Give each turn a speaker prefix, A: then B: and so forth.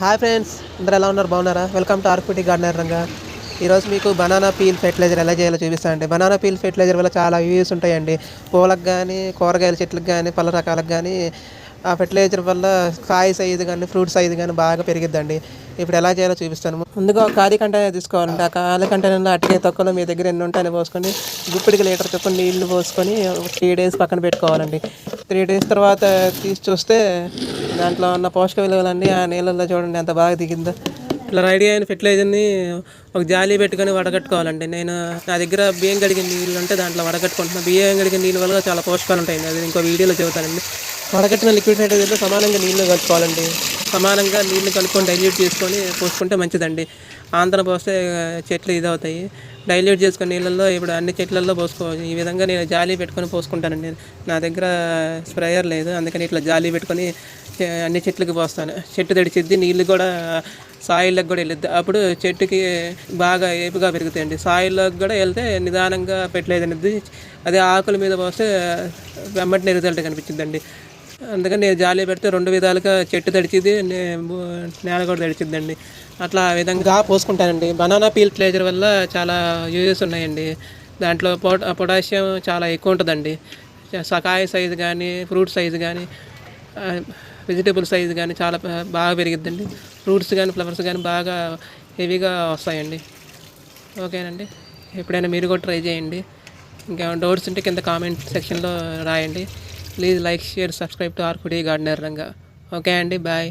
A: Hi friends అందరు ఎలా ఉన్నారు? బాగున్నారా? వెల్కమ్ టు ఆర్కుటి గార్డెనర్ రంగా. ఈరోజు మీకు బనానా పీల్ ఫెర్టిలైజర్ ఎలా చేయాలో చూపిస్తానండి. బనానా పీల్ ఫెర్టిలైజర్ వల్ల చాలా యూస్ ఉంటాయండి. పూలకు కానీ కూరగాయల చెట్లకు కానీ పళ్ళ రకాలకు కానీ ఆ ఫెర్టిలైజర్ వల్ల కాయ సైజు కానీ ఫ్రూట్ సైజు కానీ బాగా పెరిగిద్దండి. ఇప్పుడు ఎలా చేయాలో చూపిస్తాను. ముందుగా ఒక ఖాళీ కంటైనర్ తీసుకోవాలండి ఆ ఖాళీ కంటైనర్లో అటుకే తొక్కలో మీ దగ్గర ఎన్ని ఉంటాయని పోసుకొని గుప్పిడికి లీటర్ చొప్పున నీళ్ళు పోసుకొని త్రీ డేస్ పక్కన పెట్టుకోవాలండి. త్రీ డేస్ తర్వాత తీసి చూస్తే దాంట్లో ఉన్న పోషక విలువలన్నీ ఆ నీళ్ళల్లో చూడండి ఎంత బాగా దిగిందో. ఇట్లా రెడీ అయిన ఫెర్టిలైజర్ని ఒక జాలి పెట్టుకొని వడగట్టుకోవాలండి. నేను నా దగ్గర బియ్యం కడిగిన నీళ్ళు ఉంటే దాంట్లో వడగట్టుకుంటున్నాను బియ్యం కడిగిన నీళ్ళ వల్ల చాలా పోషకాలు ఉంటాయండి. అది ఇంకో వీడియోలో చెబుతానండి. వడగట్టిన లిక్విడ్ ఫెర్టిలైజర్లో సమానంగా నీళ్ళు కలుపుకోవాలండి. సమానంగా నీళ్ళు కలుపుకొని డైల్యూట్ చేసుకొని పోసుకుంటే మంచిదండి. ఆంధ్ర పోస్తే చెట్లు ఇదవుతాయి. డైల్యూట్ చేసుకుని నీళ్ళల్లో ఇప్పుడు అన్ని చెట్లల్లో పోసుకోవచ్చు ఈ విధంగా నేను జాలి పెట్టుకొని పోసుకుంటానండి. నా దగ్గర స్ప్రేయర్ లేదు అందుకని ఇట్లా జాలి పెట్టుకొని అన్ని చెట్లకి పోస్తాను. చెట్టు తడిచిద్ది నీళ్ళు కూడా సాయిల్లోకి కూడా వెళ్ళిద్ది. అప్పుడు చెట్టుకి బాగా ఏపుగా పెరుగుతాయండి. సాయిల్లోకి కూడా వెళ్తే నిదానంగా పెట్టలేదనిద్ది అదే ఆకుల మీద పోస్తే వెంబటినే రిజల్ట్ కనిపించిందండి అందుకని నేను జాలి పెడితే రెండు విధాలుగా చెట్టు తడిచిది నేల కూడా తడిచిద్దండి. అట్లా ఆ విధంగా పోసుకుంటానండి. బనానా పీల్ ప్లేజర్ వల్ల చాలా యూజెస్ ఉన్నాయండి. దాంట్లో పొటా పొటాషియం చాలా ఎక్కువ ఉంటుందండి. సకాయ సైజు కానీ ఫ్రూట్ సైజు కానీ వెజిటేబుల్ సైజు కానీ చాలా బాగా పెరిగిద్దండి. ఫ్రూట్స్ కానీ ఫ్లవర్స్ కానీ బాగా హెవీగా వస్తాయండి. ఓకేనండి? ఎప్పుడైనా మీరు కూడా ట్రై చేయండి. ఇంకేమైనా డౌట్స్ ఉంటే కింద కామెంట్ సెక్షన్లో రాయండి. Please like share subscribe to ఆర్కుడి gardener Ranga okay అండి బాయ్